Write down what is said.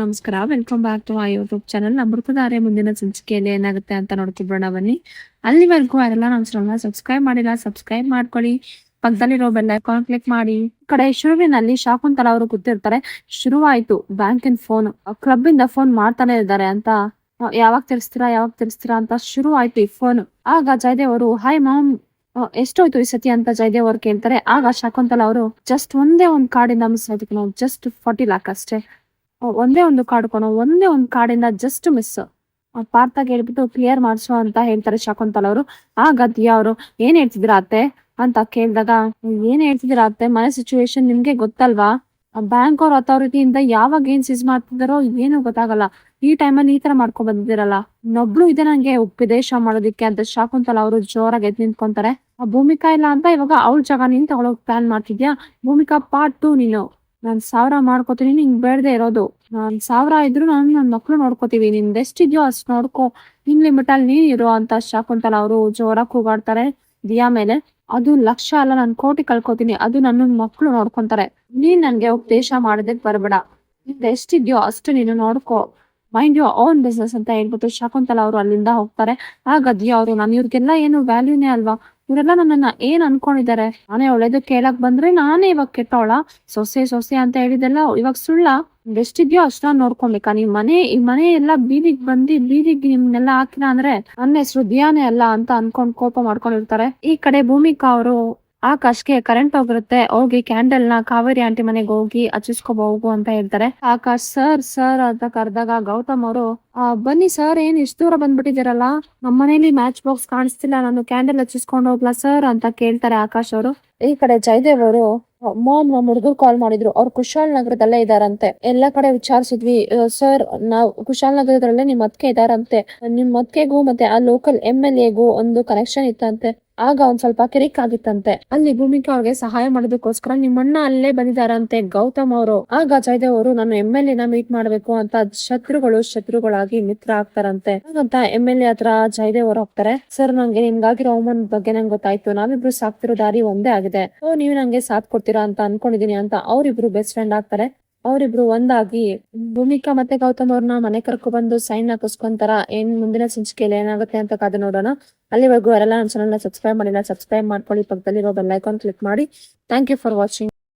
ನಮಸ್ಕಾರ. Welcome back to my YouTube channel Amruthadhaare ಮುಂದಿನ ಸಂಚಿಕೆಯಲ್ಲಿ ಏನಾಗುತ್ತೆ ಅಂತ ನೋಡ್ತಿಬ್ರೋಣ ಬನ್ನಿ. ಅಲ್ಲಿವರೆಗೂ ಅದೆಲ್ಲ ನಮ್ಮ ಚಾನಲ್ನ ಸಬ್ಸ್ಕ್ರೈಬ್ ಮಾಡಿಲ್ಲ ಸಬ್ಸ್ಕ್ರೈಬ್ ಮಾಡ್ಕೊಳ್ಳಿ. ಪಕ್ಕದಲ್ಲಿರೋ ಬೆಲ್ ಐಕಾನ್ ಕ್ಲಿಕ್ ಮಾಡಿ. ಕಡೆ ಶುರುವಿನಲ್ಲಿ ಶಾಕುಂತಲ ಅವರು ಕೂತಿರ್ತಾರೆ. ಶುರುವಾಯ್ತು. ಬ್ಯಾಂಕಿನ ಫೋನ್ ಕ್ಲಬ್ ಇಂದ ಫೋನ್ ಮಾಡ್ತಾನೆ ಇದ್ದಾರೆ ಅಂತ ಯಾವಾಗ ತಿಳಿಸ್ತೀರಾ ಯಾವಾಗ ತಿಳಿಸ್ತೀರಾ ಅಂತ ಶುರು ಆಯ್ತು ಈ ಫೋನ್ ಆಗ ಜಯದೇವ್ ಅವರು ಹಾಯ್ ಮಾಮ್ ಎಷ್ಟೋಯ್ತು ಈ ಸತಿ? ಅಂತ ಜಯದೇವ್ ಅವ್ರು ಕೇಳ್ತಾರೆ. ಆಗ ಶಾಕುಂತಲ ಅವರು ಜಸ್ಟ್ ಒಂದೇ ಒಂದು ಇಂದ ಮಿಸ್ ಆಯ್ತು ನಾವು ಜಸ್ಟ್ ಫಾರ್ಟಿ ಲ್ಯಾಕ್ ಅಷ್ಟೇ. ಆ, ಒಂದೇ ಒಂದು ಕಾರ್ಡ್ ಕೊಡೋ. ಒಂದೇ ಒಂದು ಕಾರ್ಡಿಂದ ಜಸ್ಟ್ ಮಿಸ್ ಪಾರ್ಥ ಹೇಳ್ಬಿಟ್ಟು ಕ್ಲಿಯರ್ ಮಾಡಿಸೋ ಅಂತ ಹೇಳ್ತಾರೆ ಶಕುಂತಲ ಅವರು. ಆ ದಿಯಾ ಅವರು, ಏನ್ ಹೇಳ್ತಿದ್ರ ಅತ್ತೆ? ಅಂತ ಕೇಳಿದಾಗ, ಏನ್ ಹೇಳ್ತಿದ್ರ ಅತ್ತೆ? ಮನೆ ಸಿಚುವೇಶನ್ ನಿಮ್ಗೆ ಗೊತ್ತಲ್ವಾ? ಬ್ಯಾಂಕ್ ಅವ್ರ ಅಥಾರಿಟಿಯಿಂದ ಯಾವಾಗ ಏನ್ ಸೀಸ್ ಮಾಡ್ತಿದಾರೋ ಏನು ಗೊತ್ತಾಗಲ್ಲ. ಈ ಟೈಮಲ್ಲಿ ಈ ತರ ಮಾಡ್ಕೊ ಬಂದಿದ್ದೀರಲ್ಲ. ಇನ್ನೊಬ್ಳು ಇದೆ ನಂಗೆ ಉಪದೇಶ ಮಾಡೋದಿಕ್ಕೆ ಅಂತ ಶಾಕುಂತಲ ಅವರು ಜೋರಾಗಿ ಎದ್ ನಿಂತ್ಕೊಂತಾರೆ. ಆ, ಭೂಮಿಕಾ ಇಲ್ಲ ಅಂತ ಇವಾಗ ಅವ್ಳ ಜಾಗ ನೀನ್ ತಗೊಳಕ್ ಪ್ಲಾನ್ ಮಾಡ್ತಿದ್ಯಾ? ಭೂಮಿಕಾ ಪಾರ್ಟ್ ಟು ನೀನು. ನಾನ್ ಸಾವಿರ ಮಾಡ್ಕೋತೀನಿ, ನಿಂಗ್ ಬೇಡದೆ ಇರೋದು. ನಾನ್ ಸಾವಿರ ಇದ್ರು ನಾನು ನನ್ ಮಕ್ಳು ನೋಡ್ಕೋತೀವಿ. ನಿಂದ್ ಎಷ್ಟಿದ್ಯೋ ಅಷ್ಟ್ ನೋಡ್ಕೋ. ನಿನ್ ಲಿಮಿಟ್ ಅಲ್ಲಿ ನೀನ್ ಇರೋ ಅಂತ ಶಾಕುಂತಲ ಅವರು ಜೋರಾಗಿ ಕೂಗಾಡ್ತಾರೆ ದಿಯಾ ಮೇಲೆ. ಅದು ಲಕ್ಷ ಅಲ್ಲ, ನಾನ್ ಕೋಟಿ ಕಳ್ಕೊತೀನಿ. ಅದು ನನ್ನ ಮಕ್ಳು ನೋಡ್ಕೊಂತಾರೆ. ನೀನ್ ನನ್ಗೆ ಉಪದೇಶ ಮಾಡೋದಕ್ ಬರ್ಬೇಡ. ನಿಂದ್ ಎಷ್ಟಿದ್ಯೋ ಅಷ್ಟು ನೀನು ನೋಡ್ಕೋ. ಮೈಂಡ್ ಯು ಓನ್ ಬಿಸ್ನೆಸ್ ಅಂತ ಹೇಳ್ಬಿಟ್ಟು ಶಕುಂತಲ ಅವರು ಅಲ್ಲಿಂದ ಹೋಗ್ತಾರೆ. ಆಗ ದಿಯಾ ಅವರು, ನಾನು ಇವ್ರಿಗೆಲ್ಲ ಏನು ವ್ಯಾಲ್ಯೂನೇ ಅಲ್ವಾ? ಇವರೆಲ್ಲ ನನ್ನನ್ನ ಏನ್ ಅನ್ಕೊಂಡಿದ್ದಾರೆ? ನಾನೇ ಒಳ್ಳೇದು ಕೇಳಕ್ ಬಂದ್ರೆ ನಾನೇ ಇವಾಗ ಕೆಟ್ಟವಳ ಸೊಸೆ ಸೊಸೆ ಅಂತ ಹೇಳಿದೆಲ್ಲ ಇವಾಗ ಸುಳ್ಳ. ಎಷ್ಟಿದ್ಯೋ ಅಷ್ಟ ನೋಡ್ಕೊಬೇಕ ನಿಮ್ ಮನೆ, ಈ ಮನೆ ಎಲ್ಲಾ ಬೀದಿಗ್ ಬಂದಿ ಬೀದಿಗ್ ನಿಮ್ನೆಲ್ಲ ಹಾಕಿನ ಅಂದ್ರೆ ನನ್ನ ಹೆಸರು ದಿಯಾನೇ ಅಲ್ಲ ಅಂತ ಅನ್ಕೊಂಡ್ ಕೋಪ ಮಾಡ್ಕೊಂಡಿರ್ತಾರೆ. ಈ ಕಡೆ ಭೂಮಿಕಾ ಅವರು ಆಕಾಶ್ಗೆ ಕರೆಂಟ್ ಹೋಗಿರುತ್ತೆ. ಹೋಗಿ ಕ್ಯಾಂಡಲ್ನ ಕಾವೇರಿ ಆಂಟಿ ಮನೆಗೆ ಹೋಗಿ ಹಚ್ಚಿಸ್ಕೋಬಹುದು ಅಂತ ಹೇಳ್ತಾರೆ. ಆಕಾಶ್ ಸರ್ ಸರ್ ಅಂತ ಕರೆದಾಗ ಗೌತಮ್ ಅವರು ಬನ್ನಿ ಸರ್ ಏನ್ ಇಷ್ಟು ದೂರ ಬಂದ್ಬಿಟ್ಟಿದ್ದೀರಲ್ಲ? ನಮ್ಮ ಮನೇಲಿ ಮ್ಯಾಚ್ ಬಾಕ್ಸ್ ಕಾಣಿಸ್ತಿಲ್ಲ. ನಾನು ಕ್ಯಾಂಡಲ್ ಹಚ್ಚಿಸ್ಕೊಂಡು ಹೋಗ್ಲಾ ಸರ್ ಅಂತ ಕೇಳ್ತಾರೆ ಆಕಾಶ್ ಅವರು. ಈ ಕಡೆ ಜಯದೇವ್ ಅವರು ಮಾಮ್ ನಮ್ಮ ಹುಡುಗರು ಕಾಲ್ ಮಾಡಿದ್ರು. ಅವ್ರು ಕುಶಾಲ್ ನಗರದಲ್ಲೇ ಇದಾರಂತೆ. ಎಲ್ಲಾ ಕಡೆ ವಿಚಾರಿಸಿದ್ವಿ. ಸರ್ ನಾವು ಕುಶಾಲ್ ನಗರದಲ್ಲೇ ನಿಮ್ ಅತ್ಕೆ ಇದಾರಂತೆ. ನಿಮ್ ಅತ್ಕೆಗೂ ಮತ್ತೆ ಆ ಲೋಕಲ್ ಎಂ ಎಲ್ ಎಗೂ ಒಂದು ಕನೆಕ್ಷನ್ ಇತ್ತಂತೆ. ಆಗ ಒಂದ್ ಸ್ವಲ್ಪ ಕಿರಿಕ್ ಆಗಿತ್ತಂತೆ ಅಲ್ಲಿ ಭೂಮಿಕಾ ಅವ್ರಿಗೆ ಸಹಾಯ ಮಾಡೋದಕ್ಕೋಸ್ಕರ ನಿಮ್ಮಣ್ಣ ಅಲ್ಲೇ ಬಂದಿದಾರಂತೆ ಗೌತಮ್ ಅವರು. ಆಗ ಜಯದೇವ್ ಅವರು ನಾನು ಎಂ ಎಲ್ ಎನ ಮೀಟ್ ಮಾಡ್ಬೇಕು ಅಂತ ಶತ್ರುಗಳು ಶತ್ರುಗಳಾಗಿ ಮಿತ್ರ ಆಗ್ತಾರಂತೆ. ಹಾಗಂತ ಎಂ ಎಲ್ ಎ ಹತ್ರ ಜಯದೇವ್ ಅವರು ಹೋಗ್ತಾರೆ. ಸರ್ ನಂಗೆ ನಿಮ್ಗಾಗಿರೋ ಅವಮಾನ ಬಗ್ಗೆ ನಂಗೆ ಗೊತ್ತಾಯ್ತು. ನಾವಿಬ್ರು ಸಾಕ್ತಿರೋ ದಾರಿ ಒಂದೇ ಆಗಿದೆ. ನೀವು ನಂಗೆ ಸಾಥ್ ಕೊಡ್ತೀರಾ ಅಂತ ಅನ್ಕೊಂಡಿದೀನಿ ಅಂತ ಅವ್ರಿಬ್ರು ಬೆಸ್ಟ್ ಫ್ರೆಂಡ್ ಆಗ್ತಾರೆ. ಅವರಿಬ್ರು ಒಂದಾಗಿ ಭೂಮಿಕಾ ಮತ್ತೆ ಗೌತಮ್ ಅವ್ರನ್ನ ಮನೆ ಕರ್ಕೊ ಬಂದು ಸೈನ್ ಹಾಕಿಸ್ಕೊಂತಾರ. ಏನ್ ಮುಂದಿನ ಸಂಚಿಕೆಯಲ್ಲಿ ಏನಾಗುತ್ತೆ ಅಂತ ಕಾದ ನೋಡೋಣ. ಅಲ್ಲಿವರೆಗೂ ಯಾರೆಲ್ಲ ನನ್ನ ಚಾನಲ್ ಸಬ್ಸ್ಕ್ರೈಬ್ ಮಾಡಿಲ್ಲ ಸಬ್ಸ್ಕ್ರೈಬ್ ಮಾಡ್ಕೊಳ್ಳಿ. ಪಕ್ಕದಲ್ಲಿರೋ ಬೆಲ್ ಐಕಾನ್ ಕ್ಲಿಕ್ ಮಾಡಿ. Thank you for watching